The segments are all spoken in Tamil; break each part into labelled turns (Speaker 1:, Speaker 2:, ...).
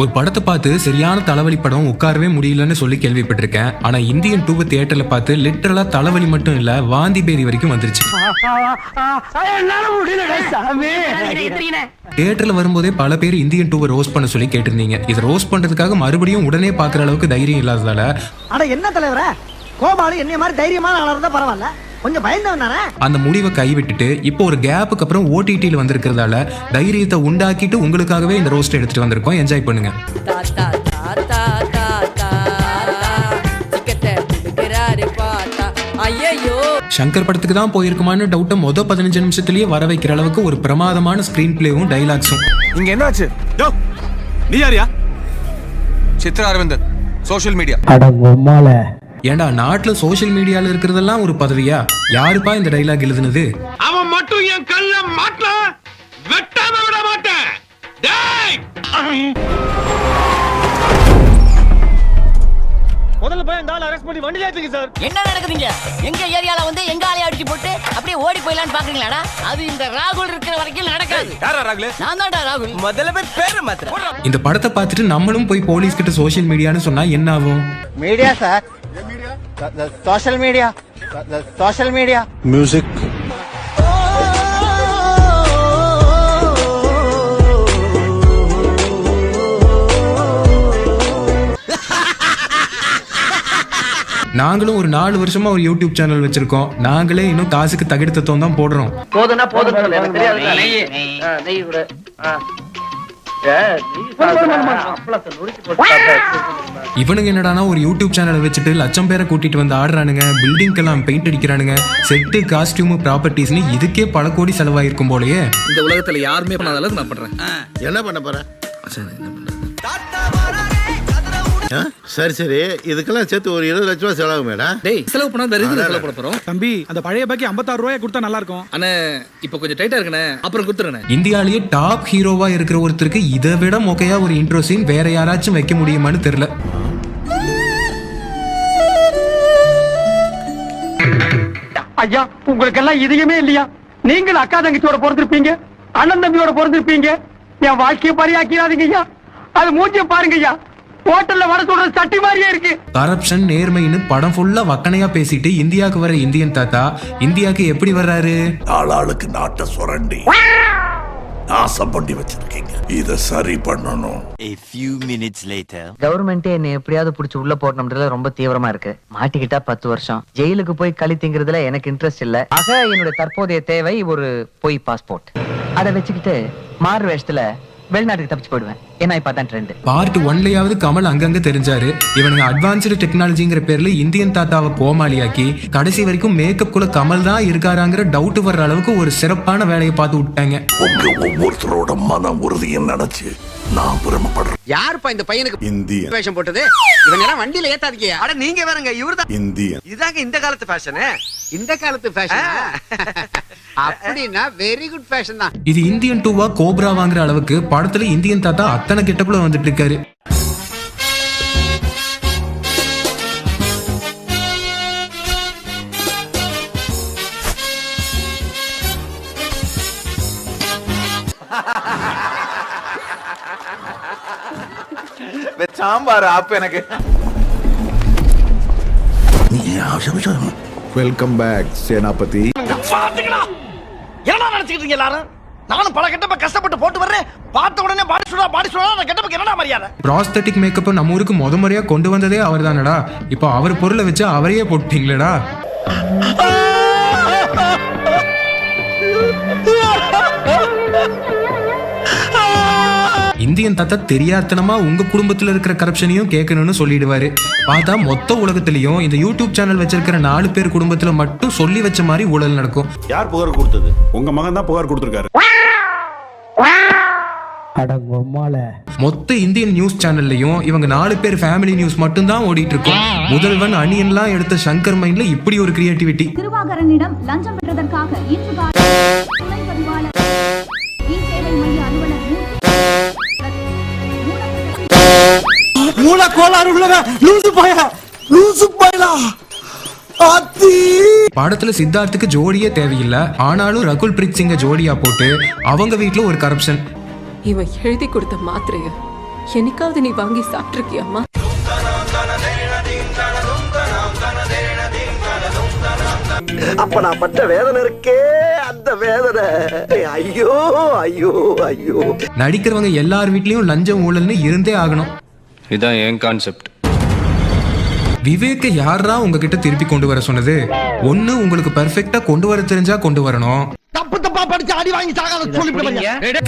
Speaker 1: ஒரு படத்தை பார்த்து சரியான தலைவலி படம் உட்காரவே முடியலன்னு சொல்லி கேள்விப்பட்டிருக்கேன். ஆனா இந்தியன் டூவை தியேட்டர்ல பார்த்து லிட்டரலா தலைவலி மட்டும் இல்ல வாந்தி பேதி வரைக்கும் வந்துருச்சு. தியேட்டர்ல வரும்போதே பல பேர் இந்தியன் டூவை ரோஸ் பண்ண சொல்லி கேட்டிருந்தீங்க. இதை ரோஸ் பண்றதுக்காக மறுபடியும் உடனே பாக்குற அளவுக்கு தைரியம் இல்லாததால
Speaker 2: அட என்ன தலைவரா? கோபாலு என்ன மாதிரி தைரியமான ஆளா இருந்தா பரவாயில்ல. கொஞ்சம் பயந்தவன் தானே
Speaker 1: அந்த முடிவை கைவிட்டுட்டு இப்போ ஒரு கேப்புக்கு அப்புறம் ஓடிடியில் வந்திருக்கிறதால தைரியத்தை உண்டாக்கிட்டு உங்களுக்காகவே இந்த ரோஸ்ட் எடுத்துட்டு வந்திருக்கோம். என்ஜாய் பண்ணுங்க. சங்கர் படத்துக்கு தான் போயிருக்குமான்னு டவுட்டை மொதல் பதினஞ்சு நிமிஷத்துலயே வர வைக்கிற அளவுக்கு ஒரு பிரமாதமான ஸ்கிரீன் பிளேவும் டைலாக்ஸும்
Speaker 3: இங்க என்னாச்சு? நீ யாரியா? சித்ரா அரவிந்தன் சோஷியல் மீடியா
Speaker 2: அட உம்மால.
Speaker 1: ஏண்டா நாட்டுல சோஷியல் மீடியால இருக்கிறதெல்லாம் ஒரு பதவியா? யாருப்பா இந்த டைலாக் எழுதுனது?
Speaker 4: அவன் மட்டும் என் கல்ல மாட்டல வெட்டாம விட மாட்டேன். டேய்!
Speaker 2: முதல்ல போய் இந்த ஆளை அரெஸ்ட் பண்ணி வண்டியில ஏத்துங்க சார்.
Speaker 5: என்ன நடக்குதுங்க? எங்க ஏரியால வந்து எங்க ஆளைய அடிச்சு போட்டு அப்படியே ஓடி போயிடலான்னு பாக்குறீங்களாடா? அது இந்த ராகுல் இருக்கிற வரைக்கும் நடக்காது.
Speaker 3: யாரா ராகுல?
Speaker 5: நான் தான்டா ராகுல்.
Speaker 3: முதல்ல பேர் பேரை மாத்திர
Speaker 1: இந்த படத்தை பார்த்துட்டு நம்மளும் போய் போலீஸ் கிட்ட சோஷியல் மீடியான்னு சொன்னா என்ன ஆகும்?
Speaker 2: Media sir social media social media
Speaker 1: நாங்களும் ஒரு நாலு வருஷமா ஒரு யூடியூப் சேனல் வச்சிருக்கோம். நாங்களே இன்னும் காசுக்கு தகிடு தத்துவம் தான் போடுறோம்.
Speaker 2: போதும்னா போதும்.
Speaker 1: இவனுங்க என்னடானா ஒரு யூடியூப் சேனலை வச்சுட்டு லட்சம் பேரை கூட்டிட்டு வந்து ஆடுறானுங்க பில்டிங்க்கெல்லாம் பெயிண்ட் அடிக்கிறானுங்க செட்டு காஸ்டியூம் ப்ராப்பர்ட்டிஸ்னு இதுக்கே பல கோடி செலவாயிருக்கும் போலயே.
Speaker 6: இந்த உலகத்துல யாருமே பண்ணாத அளவுக்கு நான் பண்றேன்.
Speaker 7: என்ன பண்ண போற?
Speaker 6: மச்சான், என்ன?
Speaker 7: சரி சரி. இதுக்கெல்லாம் சேர்த்து ஒரு இருபது லட்ச ரூபா செலவு மேடம்.
Speaker 6: டேய் செலவு பண்ணா வேற எதுக்கு செலவு பண்ண போறோம்?
Speaker 8: தம்பி அந்த பழைய பாக்கி ஐம்பத்தாறு ரூபாய் கொடுத்தா நல்லா இருக்கும்.
Speaker 6: அண்ணே இப்போ கொஞ்சம் டைட்டா இருக்குண்ணே. அப்புறம் கொடுத்துருண்ணே
Speaker 1: இந்தியாலேயே டாப் ஹீரோவா இருக்கிற ஒருத்தருக்கு இதை விட மொக்கையா ஒரு இன்ட்ரோ சீன் வேற யாராச்சும் வைக்க முடியுமான்னு தெரியல.
Speaker 2: ஐயா உங்களுக்கு எல்லாம் இதயமே இல்லையா? நீங்கள் அக்கா தங்கச்சியோட பிறந்திருப்பீங்க அண்ணன் தம்பியோட பிறந்திருப்பீங்க. என் வாழ்க்கையை பரியாக்கிறாதீங்க ஐயா. அது மூஞ்சிய பாருங்க ஐயா. ஹோட்டல்ல வர சொல்றது சட்டி மாதிரியே இருக்கு.
Speaker 1: கரப்ஷன் நேர்மைன்னு படம் ஃபுல்லா வக்கனையா பேசிட்டு இந்தியாவுக்கு வர இந்தியன் தாத்தா இந்தியாவுக்கு எப்படி வர்றாரு?
Speaker 9: ஆளாளுக்கு நாட்டை சுரண்டி. நாசம் பண்ணி வச்சிருக்கீங்க. இத சரி பண்ணணும்.
Speaker 5: கவர்மெண்ட் என்ன எப்படியாவது புடிச்சு உள்ள போடணும்ன்றதுல ரொம்ப தீவிரமா இருக்கு. மாட்டிக்கிட்டா பத்து வருஷம். ஜெயிலுக்கு போய் களி திங்கிறதுல எனக்கு இன்ட்ரெஸ்ட் இல்ல. ஆக என்னோட தற்போதைய தேவை ஒரு பொய் பாஸ்போர்ட் அதை வச்சுக்கிட்டு மாறு வேஷத்துல வெளிநாட்டுக்கு தப்பிச்சு போயிடுவேன். ஏன்னா இப்ப அதான் ட்ரெண்ட்
Speaker 1: பார்ட் ஒன்லயாவது கமல் அங்கங்க தெரிஞ்சாரு. இவனுங்க அட்வான்ஸ்டு டெக்னாலஜிங்கிற பேர்ல இந்தியன் தாத்தாவை கோமாளியாக்கி கடைசி வரைக்கும் மேக்கப் குள்ள கமல் தான் இருக்காராங்கிற டவுட் வர்ற அளவுக்கு ஒரு சிறப்பான வேலையை பார்த்து விட்டாங்க.
Speaker 9: உங்க ஒவ்வொருத்தரோட மன உறுதியை நினைச்சு நான் பெருமைப்படுறேன்.
Speaker 3: யாருப்பா இந்த பையனுக்கு
Speaker 9: இந்தியன்.
Speaker 3: வேஷம் போட்டது? இவன் எல்லாம் வண்டியில ஏத்தாதீங்க. அட நீங்க வேறங்க இவர்தான்.
Speaker 9: இந்தியன்.
Speaker 3: இதாங்க இந்த காலத்து ஃபேஷனு இந்த காலத்து ஃபேஷன் அப்படின்னா வெரி குட் ஃபேஷன் தான்.
Speaker 1: இது இந்தியன் டூவா கோப்ரா வாங்குற அளவுக்கு படத்துல இந்தியன் தாத்தா அத்தனை கெட்டப்புல வந்துட்டு இருக்காரு.
Speaker 3: சாம்பார் ஆப் எனக்கு.
Speaker 9: Welcome back Senapathi.
Speaker 2: என்ன நினைச்சுக்கிட்டு இருக்கீங்க எல்லாரும்? நானும் பல கெட்டப்ப கஷ்டப்பட்டு போட்டு வர்றேன். பார்த்த உடனே பாடி சொல்றா பாடி சொல்றா அந்த கெட்டப்புக்கு என்னடா மரியாதை?
Speaker 1: ப்ராஸ்தட்டிக் மேக்கப் நம்ம ஊருக்கு முத முறையா கொண்டு வந்ததே அவர் தானடா இப்போ அவர் பொருளை வச்சு அவரையே போட்டீங்களேடா இந்தியன் தாத்தா தெரியாத்தனமா உங்க குடும்பத்துல இருக்கிற கரப்ஷனையும் கேட்கணும்னு சொல்லிடுவாரு. பார்த்தா மொத்த உலகத்திலயும் இந்த யூடியூப் சேனல் வச்சிருக்கிற நாலு பேர் குடும்பத்துல மட்டும் சொல்லி வச்ச மாதிரி ஊழல் நடக்கும்.
Speaker 9: யார் புகார் கொடுத்தது?
Speaker 7: உங்க மகன் தான் புகார் கொடுத்துருக்காரு.
Speaker 1: மொத்த இந்தியன் நியூஸ் சேனல்லையும் இவங்க நாலு பேர் ஃபேமிலி நியூஸ் மட்டும்தான் ஓடிட்டு இருக்கும் முதல்வன் அணியன்லாம் எடுத்த சங்கர் மைண்ட்ல இப்படி ஒரு கிரியேட்டிவிட்டி
Speaker 10: திருவாகரனிடம் லஞ்சம் பெற்றதற்காக
Speaker 2: மூல கோளாறு உள்ளவன் லூசு பய? லூசு பயலா?
Speaker 1: படத்துல சித்தார்த்துக்கு ஜோடியே தேவையில்லை. ஆனாலும் ரகுல் பிரீத் சிங்க ஜோடியா போட்டு அவங்க வீட்ல ஒரு கரப்ஷன்
Speaker 11: இவன் எழுதி கொடுத்த மாத்திரைய என்னைக்காவது நீ வாங்கி சாப்பிட்டுருக்கியாமா
Speaker 2: அப்ப நான் பட்ட வேதனை இருக்கே அந்த வேதனை. ஐயோ ஐயோ ஐயோ.
Speaker 1: நடிக்கிறவங்க எல்லார் வீட்லயும் லஞ்சம் ஊழல்னு இருந்தே ஆகணும்.
Speaker 4: இதான் என் கான்செப்ட்
Speaker 1: விவேக்க யாரா உங்ககிட்ட திருப்பி கொண்டு வர சொன்னது? ஒண்ணு உங்களுக்கு பெர்ஃபெக்ட்டா கொண்டு வர தெரிஞ்சா கொண்டு வரணும்.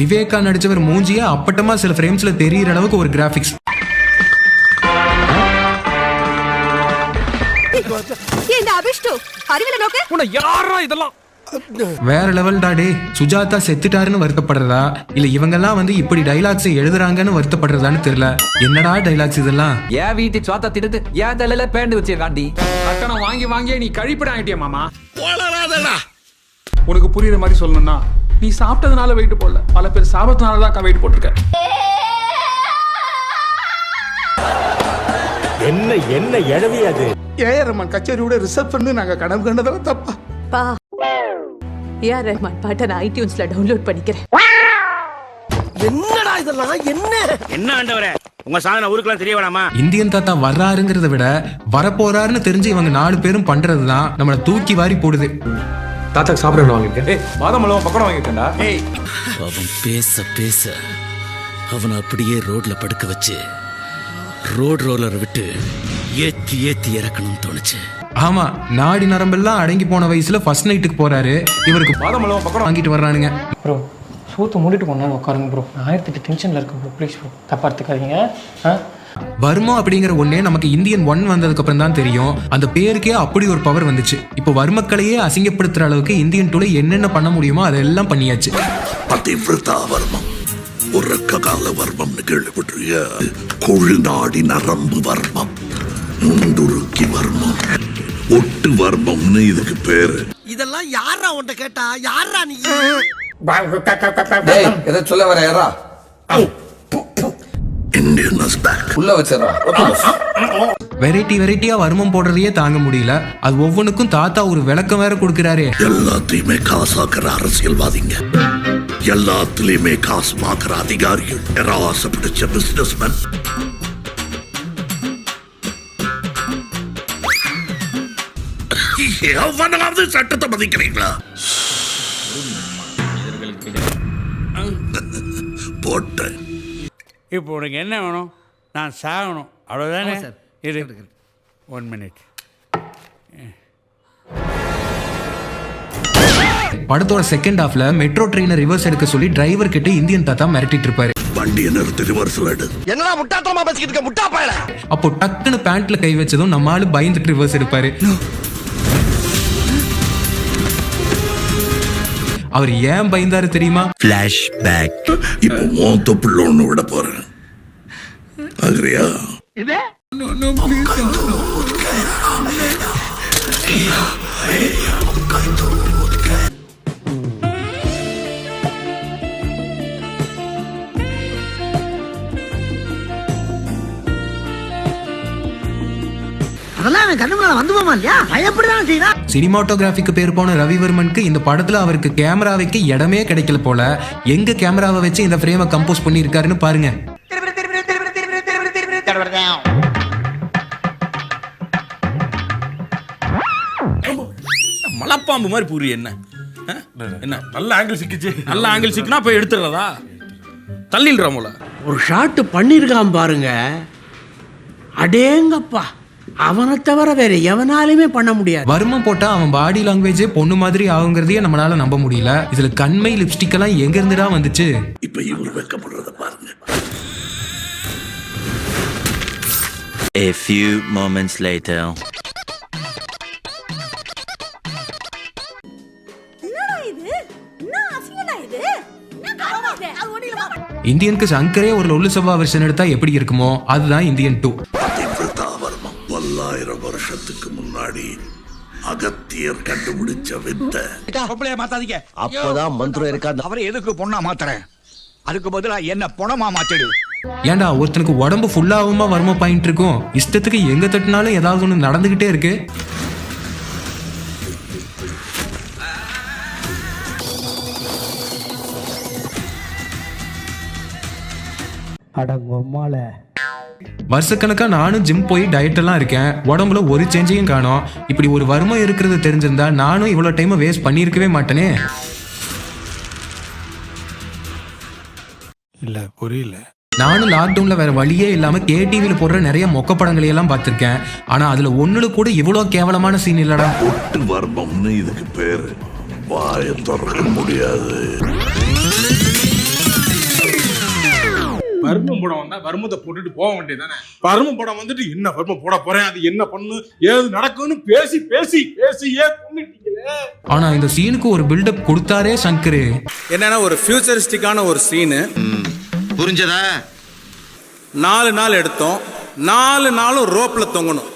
Speaker 1: விவேகா நடிச்சவர் மூஞ்சிய அப்பட்டமா சில ஃப்ரேம்ஸ்ல தெரியற அளவுக்கு ஒரு கிராபிக்ஸ்
Speaker 10: இந்த அபிஷ்டு அறிவில நோக்கு.
Speaker 1: வேற லெவல் டாடே. சுஜாதா செத்துட்டாருன்னு வருத்தப்படுறதா? இல்ல இவங்கெல்லாம் வந்து இப்படி டைலாக்ஸ் எழுதுறாங்கன்னு வருத்தப்படுறதான்னு தெரியல. என்னடா டைலாக்ஸ் இதெல்லாம்?
Speaker 5: என் வீட்டு சோத்தா திடுது ஏன் தலையில பேண்டு வச்சிருக்காண்டி
Speaker 8: கட்டணம் வாங்கி வாங்கி நீ கழிப்பிட ஆயிட்டியா மாமா? உனக்கு புரியுற மாதிரி சொல்லணும்னா நீ சாப்பிட்டதுனால வெயிட் போடல. பல பேர் சாப்பிட்டதுனால தான் வெயிட் போட்டிருக்க.
Speaker 2: என்ன என்ன எழவி அது?
Speaker 8: ஏஆர் ரஹ்மான் கச்சேரியோட ரிசர்வ் பண்ணி நாங்க கனவு கண்டதெல்லாம் தப்பா.
Speaker 11: பா. ஏஆர் ரஹ்மான் பாட்டை நான் ஐடியூன்ஸ்ல டவுன்லோட் பண்ணிக்கிறேன்.
Speaker 2: என்னடா இதெல்லாம்? என்ன?
Speaker 4: என்ன ஆண்டவரே? உங்க சாதனை ஊருக்குலாம் தெரிய வேணாமா?
Speaker 1: இந்தியன் தாத்தா வர்றாருங்கிறத விட வரப்போறாருன்னு தெரிஞ்சு இவங்க நாலு பேரும் பண்றதுதான் நம்மள தூக்கி வாரி போடுது.
Speaker 8: தாத்தாக்கு சாப்பிட வாங்கிருக்கேன் ஏய் பாதாம் அல்வா பக்கடம் வாங்கிருக்கேன்டா ஏய்.
Speaker 9: அவன் பேச பேச அவனை அப்படியே ரோட்ல படுக்க வச்சு ரோட் ரோலரை விட்டு ஏத்தி ஏத்தி இறக்கணும்னு தோணுச்சு.
Speaker 1: ஆமா நாடி நரம்பெல்லாம் அடங்கி போன வயசுல ஃபர்ஸ்ட் நைட்டுக்கு போறாரு. இவருக்கு
Speaker 8: பாதாம் அல்வா பக்கடம்
Speaker 1: வாங்கிட்டு வர்றானுங்க.
Speaker 12: ப்ரோ சூத்து மூடிட்டு கொண்டா உட்காருங்க ப்ரோ ஆயிரத்தெட்டு டென்ஷனில் இருக்கேன் ப்ரோ ப்ளீஸ் ப்ரோ தப்பா எடுத்துக்காதீங்க.
Speaker 1: வர்மா அப்படிங்கிற ஒண்ணே நமக்கு இந்தியன் ஒன் வந்ததுக்கு அப்புறம் தான் தெரியும். அந்த பேருக்கே அப்படி ஒரு பவர் வந்துச்சு. இப்போ வர்மக்களையே அசிங்கப்படுத்துற அளவுக்கு இந்தியன் டூல என்னென்ன பண்ண முடியுமோ அதெல்லாம் பண்ணியாச்சு.
Speaker 9: பதிவிரதா வர்மம். உறக்க கால வர்மம்னு கேள்விப்பட்டிருக்கிய? கொழுநாடி நரம்பு வர்மம். முந்துருக்கி வர்மம். ஒட்டு வர்மம்னு இதுக்கு பேரு.
Speaker 2: இதெல்லாம் யாரா உன்ட்ட கேட்டா? யாரா நீ?
Speaker 5: எதை சொல்ல வர யாரா
Speaker 9: இந்தியன் பேக்
Speaker 5: உள்ள
Speaker 1: வெரைட்டி வெரைட்டியா வர்மம் போடுறதையே தாங்க முடியல. அது ஒவ்வொன்றுக்கும் தாத்தா ஒரு விளக்கம் வேற கொடுக்கறாரே.
Speaker 9: எல்லாத்தையுமே காசாக்குற அரசியல்வாதிங்க. எல்லாத்துலயுமே காசு பார்க்கிற அதிகாரிகள். பிடிச்ச பிசினஸ்மேன். எவனாவது சட்டத்தை மதிக்கிறீங்களா? போட்டேன்
Speaker 4: இப்போ உனக்கு என்ன வேணும்? நான் சாகணும். அவ்வளோதானே இரு. ஒன் மினிட்
Speaker 1: படத்தோட செகண்ட் ஹாஃப்ல மெட்ரோ ட்ரெயினை ரிவர்ஸ் எடுக்க சொல்லி டிரைவர் கிட்ட இந்தியன் தாத்தா மிரட்டிட்டு இருப்பாரு.
Speaker 9: வண்டியை நிறுத்தி ரிவர்ஸ்ல எடு.
Speaker 2: என்னடா முட்டாத்தனமா பேசிக்கிட்டு இருக்க? முட்டா பயல.
Speaker 1: அப்போ டக்குன்னு பேண்ட்ல கை வச்சதும் நம்ம ஆளு பயந்துட்டு ரிவர்ஸ் எடுப்பாரு. அவர் ஏன் பயந்தாரு தெரியுமா?
Speaker 9: இப்போ உன் தொப்புள்ள ஒண்ணு விட போறேன். ஆகிறியா?
Speaker 2: அதெல்லாம் கண்ணு முன்னால வந்து போமா இல்லையா? பயப்படதான் செய்யலாம்
Speaker 1: சினிமாட்டோகிராஃபிக்கு பேர் போன ரவிவர்மனுக்கு இந்த படத்துல அவருக்கு கேமரா வைக்க இடமே கிடைக்கல போல. எங்க கேமராவை வச்சு இந்த ஃப்ரேமை கம்போஸ் பண்ணியிருக்காருன்னு பாருங்க.
Speaker 4: மலைப்பாம்பு மாதிரி பூரி என்ன? என்ன? நல்ல ஆங்கிள் சிக்கிச்சு. நல்ல ஆங்கிள் சிக்கினா போய் எடுத்துடுறதா தள்ளிடுறோம்ல
Speaker 2: ஒரு ஷாட் பண்ணிருக்கான் பாருங்க. அடேங்கப்பா. அவனை தவிர வேற எவனாலுமே பண்ண முடியாது.
Speaker 1: வர்மம் போட்டா அவன் பாடி லாங்குவேஜே பொண்ணு மாதிரி ஆகுங்கிறதையே நம்மளால நம்ப முடியல. இதுல கண்மை லிப்ஸ்டிக் எல்லாம் எங்க இருந்துடா வந்துச்சு?
Speaker 9: இப்ப இவர் வெக்கப்படுறத பாருங்க.
Speaker 13: A few moments later.
Speaker 1: இந்தியனுக்கு சங்கரே ஒரு லொல்லு சபா வெர்ஷன் எடுத்தா எப்படி இருக்குமோ அதுதான் இந்தியன் டூ
Speaker 9: வருஷத்துக்கு முன்னாடி அகத்தியர் கண்டுபிடிச்ச வித்தை.
Speaker 2: மாத்தாதீங்க.
Speaker 3: அப்பதான் மந்திரம் இருக்காது
Speaker 2: அவரை எதுக்கு பொண்ணா மாத்துறேன்? அதுக்கு பதிலா என்ன பொணமா மாத்திடு.
Speaker 1: ஏன்டா ஒருத்தனுக்கு உடம்பு ஃபுல்லாவுமா வர்ம பாயிண்ட் இருக்கும்? இஷ்டத்துக்கு எங்க தட்டினாலும் ஏதாவது ஒன்று நடந்துகிட்டே இருக்கு. வருஷக்கணக்கா நானும் ஜிம் போய் டயட் எல்லாம் இருக்கேன். உடம்புல ஒரு சேஞ்சையும் காணோம். இப்படி ஒரு வறுமை இருக்கிறது தெரிஞ்சிருந்தா நானும் இவ்வளவு டைம் வேஸ்ட் பண்ணியிருக்கவே மாட்டேனே.
Speaker 8: இல்ல புரியல.
Speaker 1: நானும் லாக்டவுன்ல வேற வழியே இல்லாம கேடிவில போடுற நிறைய மொக்க படங்களை எல்லாம் பார்த்திருக்கேன். ஆனா அதுல ஒண்ணுல கூட இவ்வளவு கேவலமான சீன் இல்லடா.
Speaker 7: ஒட்டு வர்மம்னு இதுக்கு பேரு. வாய திறக்க முடியாது.
Speaker 8: வர்மம் படம் வந்தா வர்மத்தை போட்டுட்டு போக வேண்டியதானே வர்மம் படம் வந்துட்டு என்ன வர்மம் போட போறேன்? அது என்ன பண்ணு? ஏது நடக்கும்னு பேசி பேசி பேசியே கொண்டுட்டீங்களே.
Speaker 1: ஆனா இந்த சீனுக்கு ஒரு பில்டப் கொடுத்தாரே சங்கரு.
Speaker 4: என்னன்னா ஒரு ஃபியூச்சரிஸ்டிக்கான ஒரு சீனு.
Speaker 3: புரிஞ்சதா?
Speaker 4: நாலு நாள் எடுத்தோம். நாலு நாளும் ரோப்ல தொங்கணும்.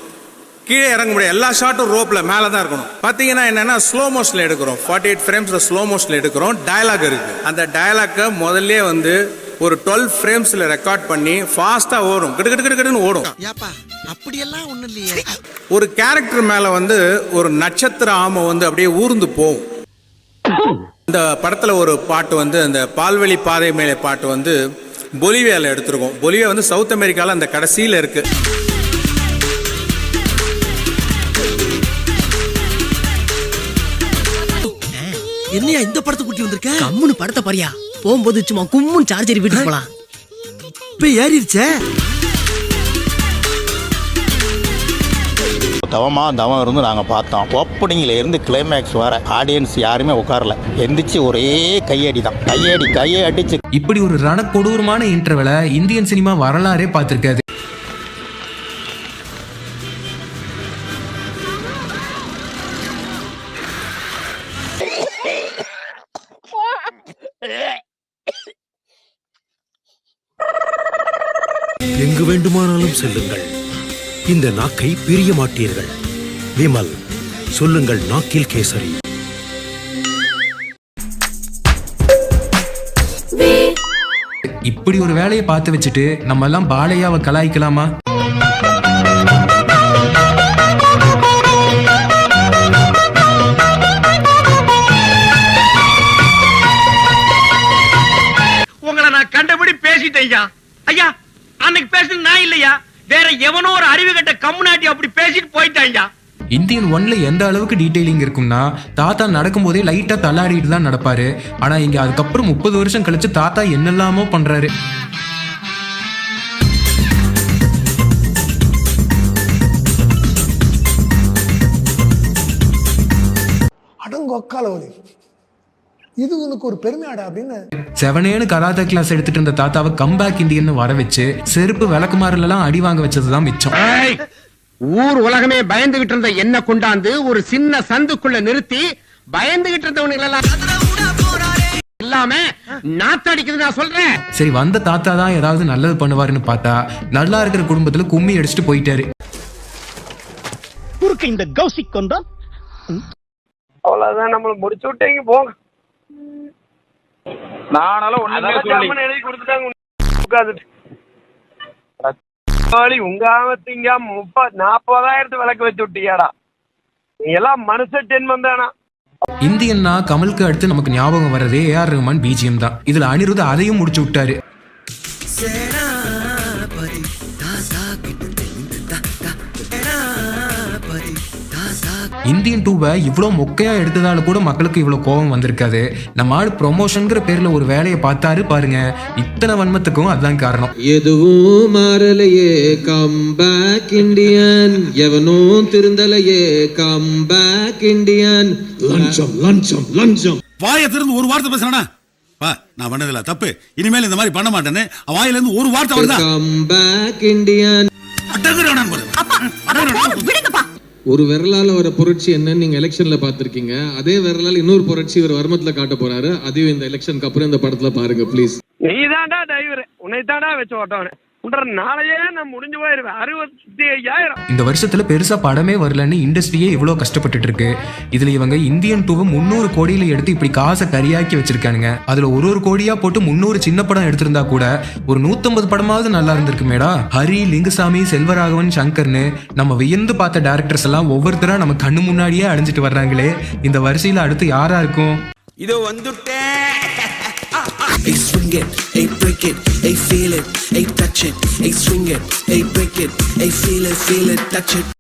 Speaker 4: கீழே இறங்க முடியாது. எல்லா ஷாட்டும் ரோப்ல மேலே தான் இருக்கணும். பார்த்தீங்கன்னா என்னன்னா ஸ்லோ மோஷன்ல எடுக்கிறோம். ஃபார்ட்டி எயிட் ஃப்ரேம்ஸ்ல ஸ்லோ மோஷன்ல எடுக்கிறோம். டயலாக் இருக்கு. அந்த டயலாக்கை முதல்ல வந்து ஒரு டுவெல் ஃப்ரேம்ஸ்ல ரெக்கார்ட் பண்ணி ஃபாஸ்டா ஓடும். கிடு கிடு கிடு கிடுன்னு ஓடும்.
Speaker 3: அப்படியெல்லாம் ஒண்ணு இல்லையே.
Speaker 4: ஒரு கேரக்டர் மேல வந்து ஒரு நட்சத்திர ஆமை வந்து அப்படியே ஊர்ந்து போகும். இந்த படத்துல ஒரு பாட்டு வந்து அந்த பால்வெளி பாதை மேலே பாட்டு வந்து பொலிவியால எடுத்திருக்கோம். பொலிவியா வந்து சவுத் அமெரிக்கால அந்த கடைசியில இருக்கு.
Speaker 9: என்னையா இந்த படத்தை கூட்டி வந்திருக்க? கம்முன்னு படத்தை பாரியா? போகும்போது சும்மா கும்முன்னு சார்ஜர் வீட்டுக்கு போலாம். இப்ப ஏறிடுச்சே.
Speaker 7: தவமா தவம் இருந்து நாங்க பார்த்தோம். ஓப்பனிங்ல இருந்து கிளைமேக்ஸ் வர ஆடியன்ஸ் யாருமே உட்காரல. எந்திரிச்சு ஒரே கையடி தான் கையடி கையை அடிச்சு.
Speaker 1: இப்படி ஒரு ரண கொடூரமான இன்டர்வலை இந்தியன் சினிமா வரலாறே பார்த்திருக்காது.
Speaker 9: எங்கு வேண்டுமானாலும் செல்லுங்கள். இந்த நாக்கை பிரிய மாட்டீர்கள். விமல் சொல்லுங்கள் நாக்கில் கேசரி.
Speaker 1: இப்படி ஒரு வேலையை பார்த்து வச்சுட்டு நம்ம எல்லாம் பாலையாவை கலாய்க்கலாமா?
Speaker 2: உங்களை நான் கண்டபடி பேசிட்டேன் ஐயா. ஐயா அன்னைக்கு பேசுனது நான் இல்லையா? வேற எவனோ ஒரு அறிவு கட்ட கம்முனாட்டி அப்படி பேசிட்டு போயிட்டான் ஐயா
Speaker 1: இந்தியன் ஒன்ல எந்த அளவுக்கு டீடைலிங் இருக்கும்னா தாத்தா நடக்கும்போதே லைட்டா தள்ளாடிட்டு தான் நடப்பாரு. ஆனா இங்க அதுக்கப்புறம் முப்பது வருஷம் கழிச்சு தாத்தா என்னெல்லாமோ பண்றாரு.
Speaker 8: அடங்கு ஒக்காலவலி இது உனக்கு ஒரு பெருமையாடா அப்படின்னு
Speaker 1: செவனேன்னு கராத்தே கிளாஸ் எடுத்துட்டு இருந்த தாத்தாவை கம்பேக் இந்தியன் வர வச்சு செருப்பு விளக்குமாறுல எல்லாம் அடி வாங்க வச்சதுதான் மிச்சம்.
Speaker 2: ஊர் உலகமே பயந்துகிட்டு இருந்த என்ன கொண்டாந்து ஒரு சின்ன சந்துக்குள்ள நிறுத்தி பயந்துகிட்டு இருந்தவனுங்க எல்லாம் இல்லாம நாத்தடிக்குது நான் சொல்றேன்.
Speaker 1: சரி வந்த தாத்தா தான் ஏதாவது நல்லது பண்ணுவாருன்னு பார்த்தா நல்லா இருக்கிற குடும்பத்துல கும்மி அடிச்சுட்டு போயிட்டாரு.
Speaker 2: குறுக்க இந்த கௌசிக் கொண்டான் அவ்வளவுதான் நம்மள முடிச்சு விட்டீங்க போங்க. நானால ஒண்ணுமே சொல்லி எழுதி கொடுத்துட்டாங்க உட்காந்துட்டு. கோழி உங்க ஆமத்திங்க முப்பது நாற்பதாயிரத்து விளக்கு வச்சு விட்டீங்கடா நீ எல்லாம் மனுஷ ஜென்மம் தானா?
Speaker 1: இந்தியன்னா கமலுக்கு அடுத்து நமக்கு ஞாபகம் வர்றதே ஏஆர் ரஹ்மான் பிஜிஎம் தான். இதுல அனிருத் அதையும் முடிச்சு விட்டாரு. இந்தியன் டூவை இவ்வளோ மொக்கையா எடுத்ததால கூட மக்களுக்கு இவ்வளோ கோபம் வந்திருக்காது. நம்ம ஆள் ப்ரொமோஷன்ங்கிற பேர்ல ஒரு வேலையை பார்த்தாரு பாருங்க. இத்தனை வன்மத்துக்கும் அதுதான் காரணம்.
Speaker 9: எதுவும் மாறலையே கம் பேக் இண்டியன் எவனும் திருந்தலையே கம் பேக் இண்டியன் லஞ்சம் லஞ்சம் லஞ்சம்.
Speaker 7: வாயை திறந்து ஒரு வார்த்தை பேசுறானா? வா நான் பண்ணதில்ல தப்பு. இனிமேல் இந்த மாதிரி பண்ண மாட்டேன்னு வாயில இருந்து ஒரு வார்த்தை வருதா?
Speaker 9: கம் பேக் இண்டியன்
Speaker 7: அட்டங்குறானான்னு பாரு.
Speaker 9: ஒரு விரலால வர புரட்சி என்னன்னு நீங்க எலெக்ஷனில் பார்த்துருக்கீங்க. அதே விரலால் இன்னொரு புரட்சி இவர் வர்மத்துல காட்ட போறாரு. அதையும் இந்த எலெக்ஷனுக்கு அப்புறம் இந்த படத்துல பாருங்க ப்ளீஸ்
Speaker 2: நீதான்டா டிரைவர் உன்னை தான்டா வச்சு ஓட்டவனே.
Speaker 1: இந்த வருஷத்துல பெருசா படமே வரலன்னு இண்டஸ்ட்ரியே இவ்வளோ கஷ்டப்பட்டுட்டு இருக்கு இதுல இவங்க இந்தியன் டூவை முந்நூறு கோடியில எடுத்து இப்படி காசை கரியாக்கி வச்சிருக்கானுங்க. அதுல ஒரு ஒரு கோடியா போட்டு முந்நூறு சின்ன படம் எடுத்திருந்தா கூட ஒரு நூத்தம்பது படமாவது நல்லா இருந்திருக்குமேடா. ஹரி லிங்குசாமி செல்வராகவன் சங்கர்னு நம்ம வியந்து பார்த்த டேரக்டர்ஸ் எல்லாம் ஒவ்வொருத்தரா நம்ம கண்ணு முன்னாடியே அடைஞ்சிட்டு வர்றாங்களே. இந்த வரிசையில அடுத்து யாரா இருக்கும்?
Speaker 4: இதோ வந்துட்டேன்.
Speaker 14: hey swing it, hey break it, hey feel it, hey touch it, hey swing it, hey break it, hey feel it, feel it, touch it.